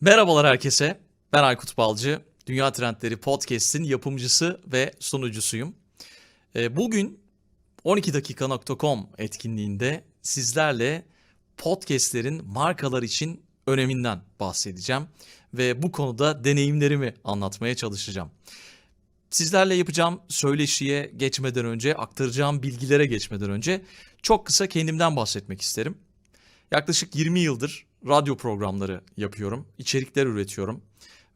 Merhabalar herkese. Ben Aykut Balcı. Dünya Trendleri Podcast'in yapımcısı ve sunucusuyum. Ee, Bugün 12dakika.com etkinliğinde sizlerle podcastlerin markalar için öneminden bahsedeceğim ve bu konuda deneyimlerimi anlatmaya çalışacağım. Sizlerle yapacağım söyleşiye geçmeden önce, aktaracağım bilgilere geçmeden önce çok kısa kendimden bahsetmek isterim. Yaklaşık 20 yıldır radyo programları yapıyorum, içerikler üretiyorum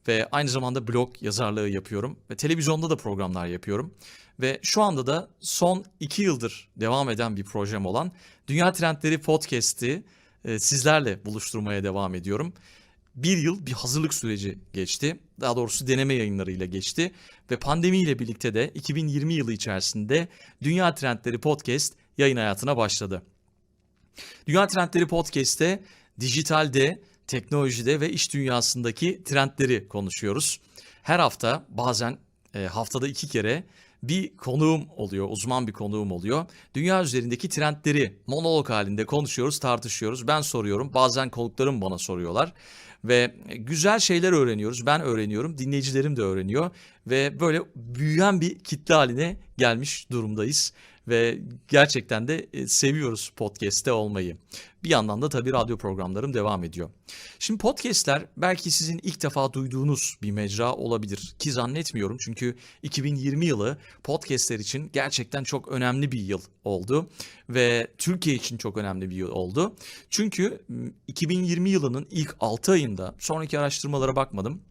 ve aynı zamanda blog yazarlığı yapıyorum ve televizyonda da programlar yapıyorum. Ve şu anda da son 2 yıldır devam eden bir projem olan Dünya Trendleri Podcast'i e, sizlerle buluşturmaya devam ediyorum. Bir yıl bir hazırlık süreci geçti. Daha doğrusu deneme yayınlarıyla geçti. Ve pandemiyle birlikte de 2020 yılı içerisinde Dünya Trendleri Podcast yayın hayatına başladı. Dünya Trendleri Podcast'te dijitalde, teknolojide ve iş dünyasındaki trendleri konuşuyoruz. Her hafta bazen e, haftada iki kere bir konuğum oluyor, uzman bir konuğum oluyor. Dünya üzerindeki trendleri monolog halinde konuşuyoruz, tartışıyoruz. Ben soruyorum, bazen konuklarım bana soruyorlar. Ve güzel şeyler öğreniyoruz. Ben öğreniyorum, dinleyicilerim de öğreniyor. Ve böyle büyüyen bir kitle haline gelmiş durumdayız ve gerçekten de e, seviyoruz podcast'te olmayı. Bir yandan da tabii radyo programlarım devam ediyor. Şimdi podcast'ler belki sizin ilk defa duyduğunuz bir mecra olabilir ki zannetmiyorum çünkü 2020 yılı podcast'ler için gerçekten çok önemli bir yıl oldu ve Türkiye için çok önemli bir yıl oldu. Çünkü 2020 yılının ilk 6 ayında sonraki araştırmalara bakmadım.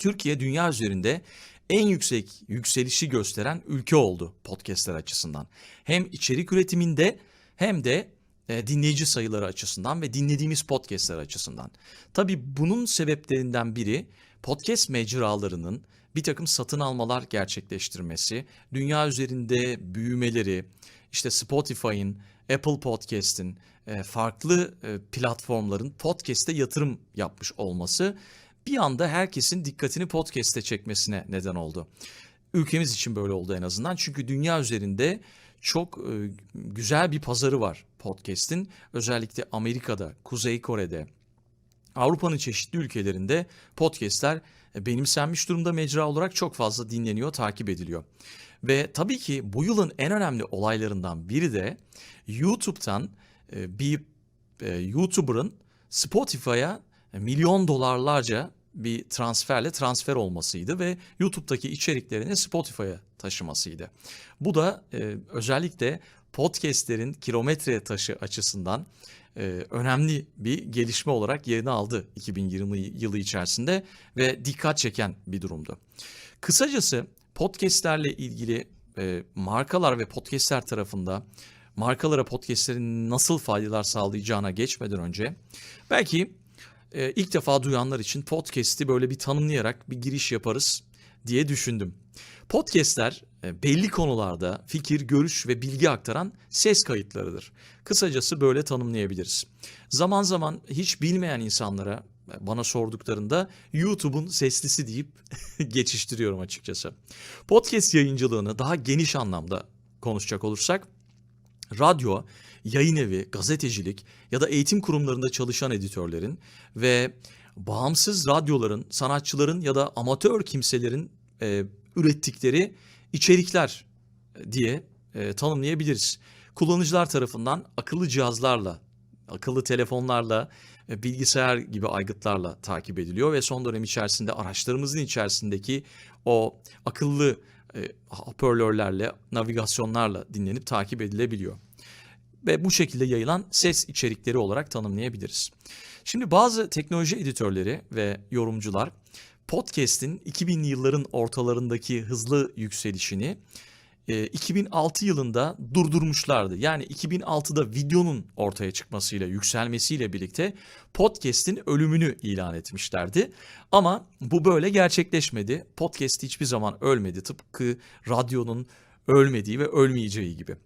Türkiye dünya üzerinde en yüksek yükselişi gösteren ülke oldu podcastler açısından. Hem içerik üretiminde hem de e, dinleyici sayıları açısından ve dinlediğimiz podcastler açısından. Tabii bunun sebeplerinden biri podcast mecralarının bir takım satın almalar gerçekleştirmesi, dünya üzerinde büyümeleri, işte Spotify'ın, Apple Podcast'in, e, farklı e, platformların podcast'e yatırım yapmış olması bir anda herkesin dikkatini podcast'e çekmesine neden oldu. Ülkemiz için böyle oldu en azından. Çünkü dünya üzerinde çok e, güzel bir pazarı var podcast'in. Özellikle Amerika'da, Kuzey Kore'de, Avrupa'nın çeşitli ülkelerinde podcast'ler e, benimsenmiş durumda mecra olarak çok fazla dinleniyor, takip ediliyor. Ve tabii ki bu yılın en önemli olaylarından biri de YouTube'dan e, bir e, YouTuber'ın Spotify'a milyon dolarlarca bir transferle transfer olmasıydı ve YouTube'daki içeriklerini Spotify'a taşımasıydı. Bu da e, özellikle podcastlerin kilometre taşı açısından e, önemli bir gelişme olarak yerini aldı 2020 yılı içerisinde ve dikkat çeken bir durumdu. Kısacası podcastlerle ilgili e, markalar ve podcastler tarafında markalara podcastlerin nasıl faydalar sağlayacağına geçmeden önce belki e, ilk defa duyanlar için podcast'i böyle bir tanımlayarak bir giriş yaparız diye düşündüm. Podcast'ler e, belli konularda fikir, görüş ve bilgi aktaran ses kayıtlarıdır. Kısacası böyle tanımlayabiliriz. Zaman zaman hiç bilmeyen insanlara e, bana sorduklarında YouTube'un seslisi deyip geçiştiriyorum açıkçası. Podcast yayıncılığını daha geniş anlamda konuşacak olursak radyo, yayın evi, gazetecilik ya da eğitim kurumlarında çalışan editörlerin ve bağımsız radyoların, sanatçıların ya da amatör kimselerin e, ürettikleri içerikler diye e, tanımlayabiliriz. Kullanıcılar tarafından akıllı cihazlarla, akıllı telefonlarla, e, bilgisayar gibi aygıtlarla takip ediliyor ve son dönem içerisinde araçlarımızın içerisindeki o akıllı e, hoparlörlerle, navigasyonlarla dinlenip takip edilebiliyor. Ve bu şekilde yayılan ses içerikleri olarak tanımlayabiliriz. Şimdi bazı teknoloji editörleri ve yorumcular podcast'in 2000'li yılların ortalarındaki hızlı yükselişini 2006 yılında durdurmuşlardı. Yani 2006'da videonun ortaya çıkmasıyla, yükselmesiyle birlikte podcast'in ölümünü ilan etmişlerdi. Ama bu böyle gerçekleşmedi. Podcast hiçbir zaman ölmedi. Tıpkı radyonun ölmediği ve ölmeyeceği gibi.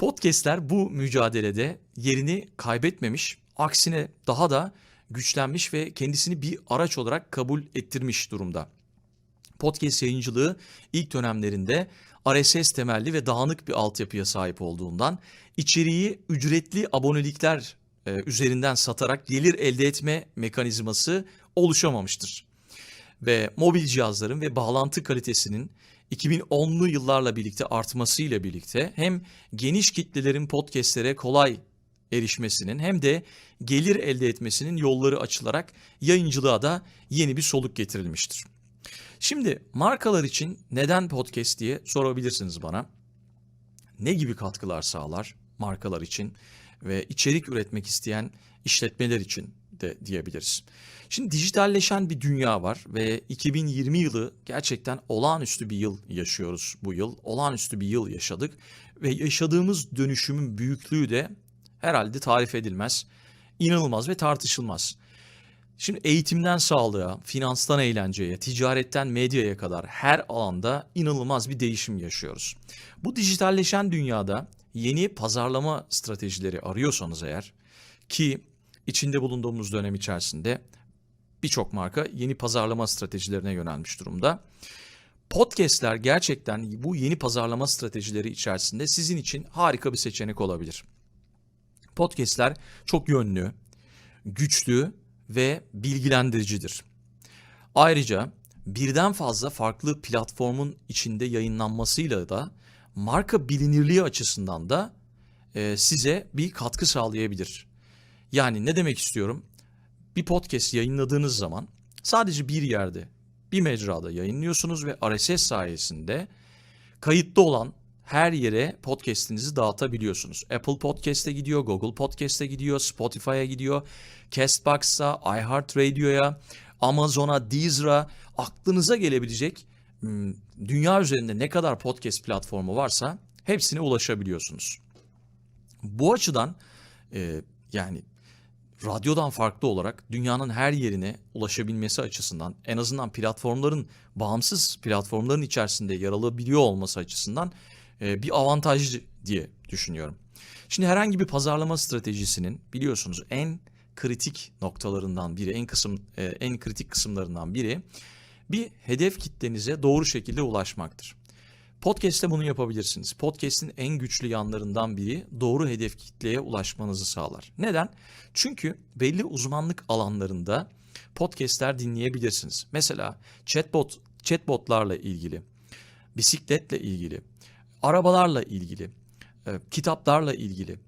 Podcast'ler bu mücadelede yerini kaybetmemiş, aksine daha da güçlenmiş ve kendisini bir araç olarak kabul ettirmiş durumda. Podcast yayıncılığı ilk dönemlerinde RSS temelli ve dağınık bir altyapıya sahip olduğundan içeriği ücretli abonelikler e, üzerinden satarak gelir elde etme mekanizması oluşamamıştır. Ve mobil cihazların ve bağlantı kalitesinin 2010'lu yıllarla birlikte artmasıyla birlikte hem geniş kitlelerin podcastlere kolay erişmesinin hem de gelir elde etmesinin yolları açılarak yayıncılığa da yeni bir soluk getirilmiştir. Şimdi markalar için neden podcast diye sorabilirsiniz bana. Ne gibi katkılar sağlar markalar için ve içerik üretmek isteyen işletmeler için de diyebiliriz. Şimdi dijitalleşen bir dünya var ve 2020 yılı gerçekten olağanüstü bir yıl yaşıyoruz bu yıl. Olağanüstü bir yıl yaşadık ve yaşadığımız dönüşümün büyüklüğü de herhalde tarif edilmez, inanılmaz ve tartışılmaz. Şimdi eğitimden sağlığa, finanstan eğlenceye, ticaretten medyaya kadar her alanda inanılmaz bir değişim yaşıyoruz. Bu dijitalleşen dünyada yeni pazarlama stratejileri arıyorsanız eğer ki içinde bulunduğumuz dönem içerisinde birçok marka yeni pazarlama stratejilerine yönelmiş durumda. Podcast'ler gerçekten bu yeni pazarlama stratejileri içerisinde sizin için harika bir seçenek olabilir. Podcast'ler çok yönlü, güçlü ve bilgilendiricidir. Ayrıca birden fazla farklı platformun içinde yayınlanmasıyla da marka bilinirliği açısından da e, size bir katkı sağlayabilir. Yani ne demek istiyorum? Bir podcast yayınladığınız zaman sadece bir yerde, bir mecrada yayınlıyorsunuz ve RSS sayesinde kayıtlı olan her yere podcast'inizi dağıtabiliyorsunuz. Apple Podcast'e gidiyor, Google Podcast'e gidiyor, Spotify'a gidiyor, Castbox'a, iHeartRadio'ya, Amazon'a, Deezer'a aklınıza gelebilecek hmm, dünya üzerinde ne kadar podcast platformu varsa hepsine ulaşabiliyorsunuz. Bu açıdan e, yani radyodan farklı olarak dünyanın her yerine ulaşabilmesi açısından en azından platformların bağımsız platformların içerisinde yer alabiliyor olması açısından e, bir avantaj diye düşünüyorum. Şimdi herhangi bir pazarlama stratejisinin biliyorsunuz en kritik noktalarından biri, en kısım e, en kritik kısımlarından biri bir hedef kitlenize doğru şekilde ulaşmaktır. Podcast'te bunu yapabilirsiniz. Podcast'in en güçlü yanlarından biri doğru hedef kitleye ulaşmanızı sağlar. Neden? Çünkü belli uzmanlık alanlarında podcast'ler dinleyebilirsiniz. Mesela chatbot chatbotlarla ilgili, bisikletle ilgili, arabalarla ilgili, e, kitaplarla ilgili,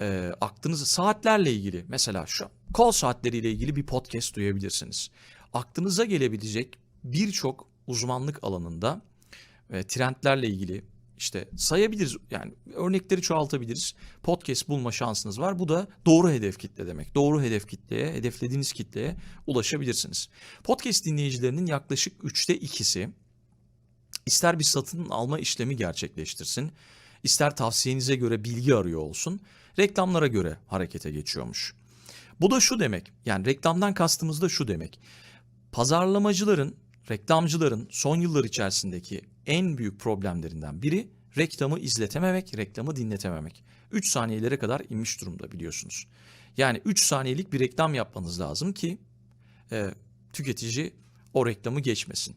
e, aklınızı saatlerle ilgili mesela şu kol saatleriyle ilgili bir podcast duyabilirsiniz. Aklınıza gelebilecek birçok uzmanlık alanında e, trendlerle ilgili işte sayabiliriz yani örnekleri çoğaltabiliriz. Podcast bulma şansınız var. Bu da doğru hedef kitle demek. Doğru hedef kitleye, hedeflediğiniz kitleye ulaşabilirsiniz. Podcast dinleyicilerinin yaklaşık üçte ikisi ister bir satın alma işlemi gerçekleştirsin, ister tavsiyenize göre bilgi arıyor olsun, reklamlara göre harekete geçiyormuş. Bu da şu demek, yani reklamdan kastımız da şu demek. Pazarlamacıların, reklamcıların son yıllar içerisindeki en büyük problemlerinden biri reklamı izletememek, reklamı dinletememek. 3 saniyelere kadar inmiş durumda biliyorsunuz. Yani 3 saniyelik bir reklam yapmanız lazım ki e, tüketici o reklamı geçmesin.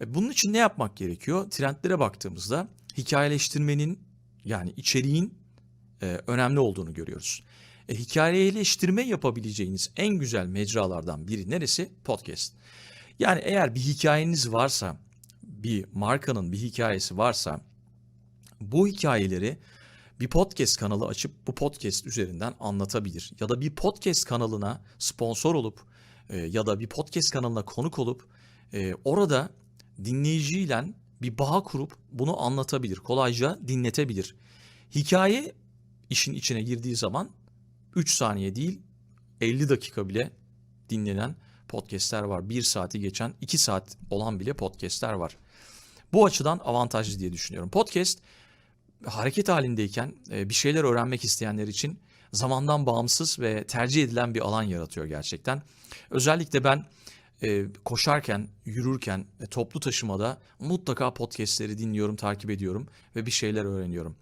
E, bunun için ne yapmak gerekiyor? Trendlere baktığımızda hikayeleştirmenin yani içeriğin e, önemli olduğunu görüyoruz. E, hikayeleştirme yapabileceğiniz en güzel mecralardan biri neresi? Podcast. Yani eğer bir hikayeniz varsa, bir markanın bir hikayesi varsa bu hikayeleri bir podcast kanalı açıp bu podcast üzerinden anlatabilir. Ya da bir podcast kanalına sponsor olup e, ya da bir podcast kanalına konuk olup e, orada dinleyiciyle bir bağ kurup bunu anlatabilir. Kolayca dinletebilir. Hikaye işin içine girdiği zaman 3 saniye değil 50 dakika bile dinlenen podcastler var. 1 saati geçen 2 saat olan bile podcastler var. Bu açıdan avantajlı diye düşünüyorum. Podcast hareket halindeyken e, bir şeyler öğrenmek isteyenler için zamandan bağımsız ve tercih edilen bir alan yaratıyor gerçekten. Özellikle ben e, koşarken, yürürken, toplu taşımada mutlaka podcastleri dinliyorum, takip ediyorum ve bir şeyler öğreniyorum.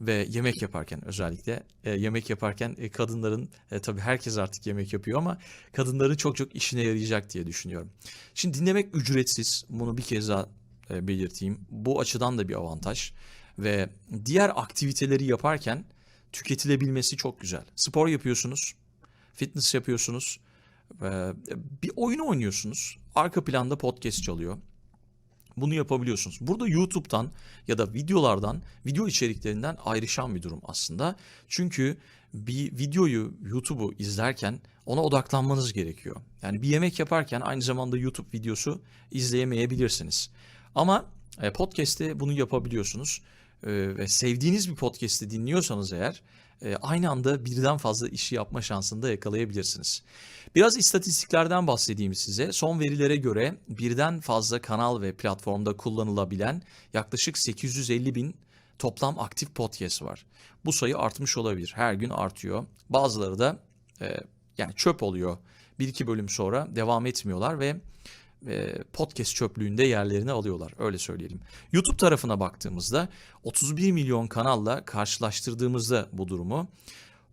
Ve yemek yaparken özellikle e, yemek yaparken e, kadınların e, tabii herkes artık yemek yapıyor ama kadınların çok çok işine yarayacak diye düşünüyorum. Şimdi dinlemek ücretsiz. Bunu bir kez daha e, belirteyim. Bu açıdan da bir avantaj ve diğer aktiviteleri yaparken tüketilebilmesi çok güzel. Spor yapıyorsunuz, fitness yapıyorsunuz, Ee, bir oyun oynuyorsunuz. Arka planda podcast çalıyor. Bunu yapabiliyorsunuz. Burada YouTube'dan ya da videolardan, video içeriklerinden ayrışan bir durum aslında. Çünkü bir videoyu, YouTube'u izlerken ona odaklanmanız gerekiyor. Yani bir yemek yaparken aynı zamanda YouTube videosu izleyemeyebilirsiniz. Ama e, podcast'te bunu yapabiliyorsunuz. E, ve sevdiğiniz bir podcast'i dinliyorsanız eğer aynı anda birden fazla işi yapma şansını da yakalayabilirsiniz. Biraz istatistiklerden bahsedeyim size. Son verilere göre birden fazla kanal ve platformda kullanılabilen yaklaşık 850 bin toplam aktif podcast var. Bu sayı artmış olabilir. Her gün artıyor. Bazıları da e, yani çöp oluyor. Bir iki bölüm sonra devam etmiyorlar ve e, podcast çöplüğünde yerlerini alıyorlar. Öyle söyleyelim. YouTube tarafına baktığımızda 31 milyon kanalla karşılaştırdığımızda bu durumu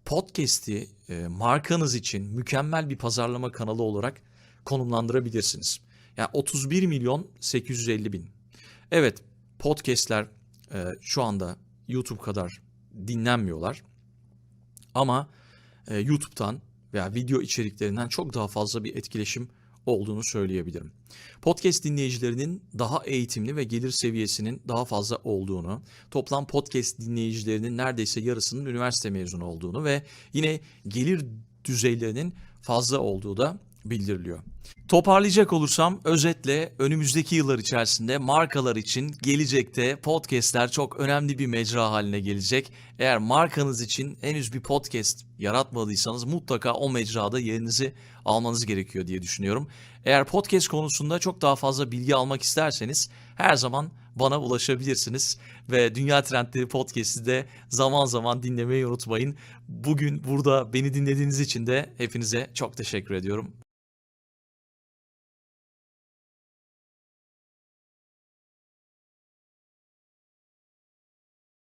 podcast'i e, markanız için mükemmel bir pazarlama kanalı olarak konumlandırabilirsiniz. Yani 31 milyon 850 bin. Evet podcast'ler e, şu anda YouTube kadar dinlenmiyorlar. Ama e, YouTube'dan veya video içeriklerinden çok daha fazla bir etkileşim olduğunu söyleyebilirim. Podcast dinleyicilerinin daha eğitimli ve gelir seviyesinin daha fazla olduğunu, toplam podcast dinleyicilerinin neredeyse yarısının üniversite mezunu olduğunu ve yine gelir düzeylerinin fazla olduğu da bildiriliyor. Toparlayacak olursam özetle önümüzdeki yıllar içerisinde markalar için gelecekte podcastler çok önemli bir mecra haline gelecek. Eğer markanız için henüz bir podcast yaratmadıysanız mutlaka o mecrada yerinizi almanız gerekiyor diye düşünüyorum. Eğer podcast konusunda çok daha fazla bilgi almak isterseniz her zaman bana ulaşabilirsiniz ve Dünya Trendleri Podcast'i de zaman zaman dinlemeyi unutmayın. Bugün burada beni dinlediğiniz için de hepinize çok teşekkür ediyorum.